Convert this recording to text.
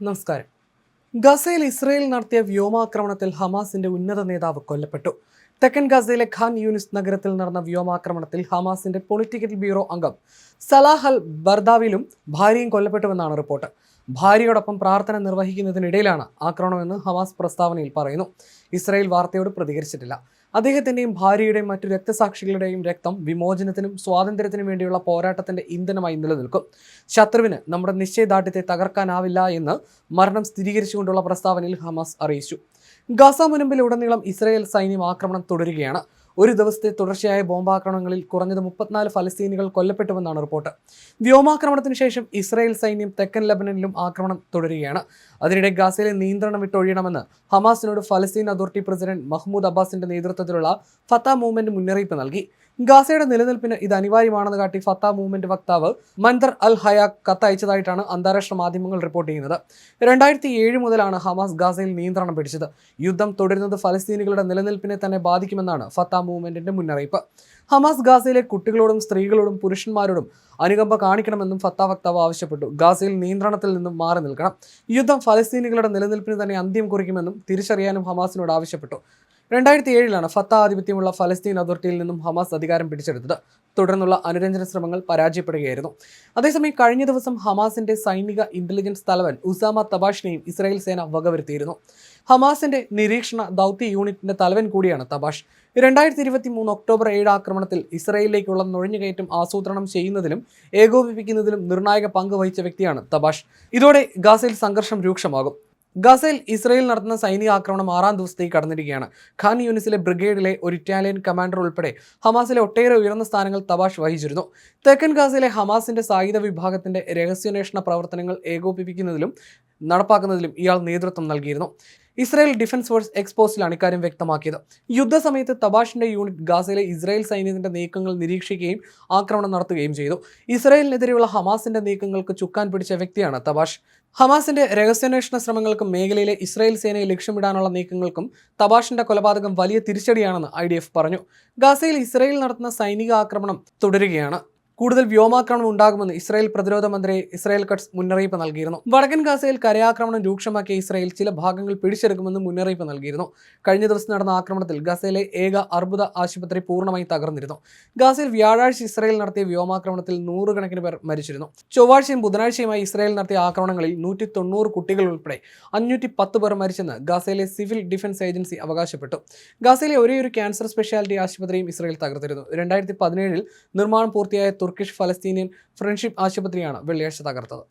നമസ്കാരം. ഗസയിൽ ഇസ്രയേൽ നടത്തിയ വ്യോമാക്രമണത്തിൽ ഹമാസിന്റെ ഉന്നത നേതാവ് കൊല്ലപ്പെട്ടു. തെക്കൻ ഗാസയിലെ ഖാൻ യൂനിസ് നഗരത്തിൽ നടന്ന വ്യോമാക്രമണത്തിൽ ഹമാസിന്റെ പൊളിറ്റിക്കൽ ബ്യൂറോ അംഗം സലാഹ് അൽ ബർദാവിലും ഭാര്യയും കൊല്ലപ്പെട്ടുവെന്നാണ് റിപ്പോർട്ട്. ഭാര്യയോടൊപ്പം പ്രാർത്ഥന നിർവഹിക്കുന്നതിനിടയിലാണ് ആക്രമണമെന്ന് ഹമാസ് പ്രസ്താവനയിൽ പറയുന്നു. ഇസ്രായേൽ വാർത്തയോട് പ്രതികരിച്ചിട്ടില്ല. അദ്ദേഹത്തിന്റെയും ഭാര്യയുടെയും മറ്റു രക്തസാക്ഷികളുടെയും രക്തം വിമോചനത്തിനും സ്വാതന്ത്ര്യത്തിനും വേണ്ടിയുള്ള പോരാട്ടത്തിന്റെ ഇന്ധനമായി നിലനിൽക്കും. ശത്രുവിന് നമ്മുടെ നിശ്ചയദാർഢ്യത്തെ തകർക്കാനാവില്ല എന്ന് മരണം സ്ഥിരീകരിച്ചുകൊണ്ടുള്ള പ്രസ്താവനയിൽ ഹമാസ് അറിയിച്ചു. ഗാസ മുനമ്പിലുടനീളം ഇസ്രായേൽ സൈന്യം ആക്രമണം തുടരുകയാണ്. ഒരു ദിവസത്തെ തുടർച്ചയായ ബോംബാക്രമണങ്ങളിൽ കുറഞ്ഞത് മുപ്പത്തിനാല് ഫലസ്തീനികൾ കൊല്ലപ്പെട്ടുവെന്നാണ് റിപ്പോർട്ട്. വ്യോമാക്രമണത്തിന് ശേഷം ഇസ്രായേൽ സൈന്യം തെക്കൻ ലബനനിലും ആക്രമണം തുടരുകയാണ്. അതിനിടെ ഗാസയിലെ നിയന്ത്രണം വിട്ടൊഴിയണമെന്ന് ഹമാസിനോട് ഫലസ്തീൻ അതോറിറ്റി പ്രസിഡന്റ് മഹ്മൂദ് അബ്ബാസിന്റെ നേതൃത്വത്തിലുള്ള ഫത്ത മൂവ്മെന്റ് മുന്നറിയിപ്പ് നൽകി. ഗാസയുടെ നിലനിൽപ്പിന് ഇത് അനിവാര്യമാണെന്ന് കാട്ടി ഫത്ത മൂവ്മെന്റ് വക്താവ് മൻദർ അൽ ഹയാ കത്തയച്ചതായിട്ടാണ് അന്താരാഷ്ട്ര മാധ്യമങ്ങൾ റിപ്പോർട്ട് ചെയ്യുന്നത്. രണ്ടായിരത്തി ഏഴ് മുതലാണ് ഹമാസ് ഗാസയിൽ നിയന്ത്രണം പിടിച്ചത്. യുദ്ധം തുടരുന്നത് ഫലസ്തീനികളുടെ നിലനിൽപ്പിനെ തന്നെ ബാധിക്കുമെന്നാണ് ഫത്ത മൂവ്മെന്റിന്റെ മുന്നറിയിപ്പ്. ഹമാസ് ഗാസയിലെ കുട്ടികളോടും സ്ത്രീകളോടും പുരുഷന്മാരോടും അനുകമ്പ കാണിക്കണമെന്നും ഫത്ത വക്താവ് ആവശ്യപ്പെട്ടു. ഗാസയിൽ നിയന്ത്രണത്തിൽ നിന്നും മാറി നിൽക്കണം. യുദ്ധം ഫലസ്തീനികളുടെ നിലനിൽപ്പിന് തന്നെ അന്ത്യം കുറിക്കുമെന്നും തിരിച്ചറിയാനും ഹമാസിനോട് ആവശ്യപ്പെട്ടു. രണ്ടായിരത്തി ഏഴിലാണ് ഫത്ത ആധിപത്യമുള്ള ഫലസ്തീൻ അതോറിറ്റിയിൽ നിന്നും ഹമാസ് അധികാരം പിടിച്ചെടുത്തത്. തുടർന്നുള്ള അനുരഞ്ജന ശ്രമങ്ങൾ പരാജയപ്പെടുകയായിരുന്നു. അതേസമയം കഴിഞ്ഞ ദിവസം ഹമാസിന്റെ സൈനിക ഇന്റലിജൻസ് തലവൻ ഉസാമ തബാഷിനെയും ഇസ്രായേൽ സേന വകവരുത്തിയിരുന്നു. ഹമാസിന്റെ നിരീക്ഷണ ദൗത്യ യൂണിറ്റിന്റെ തലവൻ കൂടിയാണ് തബാഷ്. രണ്ടായിരത്തി ഇരുപത്തി മൂന്ന് ഒക്ടോബർ ഏഴ് ആക്രമണത്തിൽ ഇസ്രായേലിലേക്കുള്ള നുഴഞ്ഞുകയറ്റം ആസൂത്രണം ചെയ്യുന്നതിലും ഏകോപിപ്പിക്കുന്നതിലും നിർണായക പങ്ക് വഹിച്ച വ്യക്തിയാണ് തബാഷ്. ഇതോടെ ഗാസയിൽ സംഘർഷം രൂക്ഷമാകും. ഗസയിൽ ഇസ്രയേൽ നടത്തുന്ന സൈനിക ആക്രമണം ആറാം ദിവസത്തേക്ക് കടന്നിരിക്കുകയാണ്. ഖാൻ യൂണിസിലെ ബ്രിഗേഡിലെ ഒരു ഇറ്റാലിയൻ കമാൻഡർ ഉൾപ്പെടെ ഹമാസിലെ ഒട്ടേറെ ഉയർന്ന സ്ഥാനങ്ങൾ തബാഷ് വഹിച്ചിരുന്നു. തെക്കൻ ഗാസയിലെ ഹമാസിന്റെ സായുധ വിഭാഗത്തിന്റെ രഹസ്യാന്വേഷണ പ്രവർത്തനങ്ങൾ ഏകോപിപ്പിക്കുന്നതിലും നടപ്പാക്കുന്നതിലും ഇയാൾ നേതൃത്വം നൽകിയിരുന്നു. ഇസ്രായേൽ ഡിഫൻസ് ഫോഴ്സ് എക്സ്പോസിലാണ് ഇക്കാര്യം വ്യക്തമാക്കിയത്. യുദ്ധസമയത്ത് തബാഷിന്റെ യൂണിറ്റ് ഗാസയിലെ ഇസ്രായേൽ സൈന്യത്തിന്റെ നീക്കങ്ങൾ നിരീക്ഷിക്കുകയും ആക്രമണം നടത്തുകയും ചെയ്തു. ഇസ്രായേലിനെതിരെയുള്ള ഹമാസിന്റെ നീക്കങ്ങൾക്ക് ചുക്കാൻ പിടിച്ച വ്യക്തിയാണ് തബാഷ്. ഹമാസിന്റെ രഹസ്യാന്വേഷണ ശ്രമങ്ങൾക്കും മേഖലയിലെ ഇസ്രായേൽ സേനയെ ലക്ഷ്യമിടാനുള്ള നീക്കങ്ങൾക്കും തബാഷിന്റെ കൊലപാതകം വലിയ തിരിച്ചടിയാണെന്ന് ഐ പറഞ്ഞു. ഗാസയിൽ ഇസ്രായേൽ നടത്തുന്ന സൈനിക ആക്രമണം തുടരുകയാണ്. കൂടുതൽ വ്യോമാക്രമണം ഉണ്ടാകുമെന്ന് ഇസ്രായേൽ പ്രതിരോധ മന്ത്രി ഇസ്രായേൽ കട്സ് മുന്നറിയിപ്പ് നൽകിയിരുന്നു. വടക്കൻ ഗാസയിൽ കരയാക്രമണം രൂക്ഷമാക്കിയ ഇസ്രായേൽ ചില ഭാഗങ്ങൾ പിടിച്ചെടുക്കുമെന്ന് മുന്നറിയിപ്പ് നൽകിയിരുന്നു. കഴിഞ്ഞ ദിവസം നടന്ന ആക്രമണത്തിൽ ഗസയിലെ ഏക അർബുദ ആശുപത്രി പൂർണമായി തകർന്നിരുന്നു. ഗാസയിൽ വ്യാഴാഴ്ച ഇസ്രായേൽ നടത്തിയ വ്യോമാക്രമണത്തിൽ നൂറുകണക്കിന് പേർ മരിച്ചിരുന്നു. ചൊവ്വാഴ്ചയും ബുധനാഴ്ചയുമായി ഇസ്രായേൽ നടത്തിയ ആക്രമണങ്ങളിൽ നൂറ്റി തൊണ്ണൂറ് കുട്ടികൾ ഉൾപ്പെടെ അഞ്ഞൂറ്റി പത്ത് പേർ മരിച്ചെന്ന് ഗാസയിലെ സിവിൽ ഡിഫൻസ് ഏജൻസി അവകാശപ്പെട്ടു. ഗാസയിലെ ഒരേയൊരു ക്യാൻസർ സ്പെഷ്യാലിറ്റി ആശുപത്രിയും ഇസ്രായേൽ തകർത്തിരുന്നു. രണ്ടായിരത്തി പതിനേഴിൽ നിർമ്മാണം പൂർത്തിയായ തുർക്കിഷ് ഫലസ്തീനിയൻ ഫ്രണ്ട്ഷിപ്പ് ആശുപത്രിയാണ് വെള്ളിയാഴ്ച തകർത്തത്.